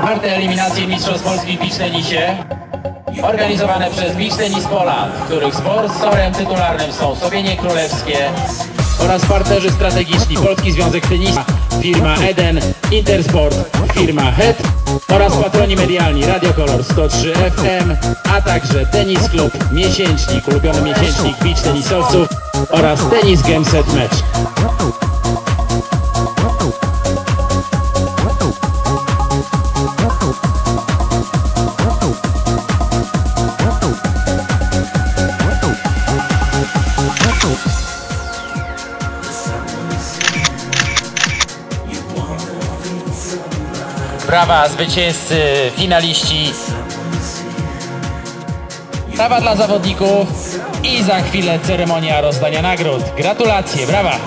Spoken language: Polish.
Czwarte eliminacje Mistrzostw Polski w Beach Tenisie organizowane przez Beach Tennis Poland, których sponsorem tytularnym są Sowienie Królewskie oraz partnerzy strategiczni Polski Związek Tenisa, firma Eden, Intersport, firma HET oraz patroni medialni Radio Color 103 FM, a także Tenis Klub Miesięcznik, ulubiony miesięcznik beach tenisowców oraz Tenis Game Set Match. Brawa zwycięzcy, finaliści. Brawa dla zawodników i za chwilę ceremonia rozdania nagród. Gratulacje, brawa!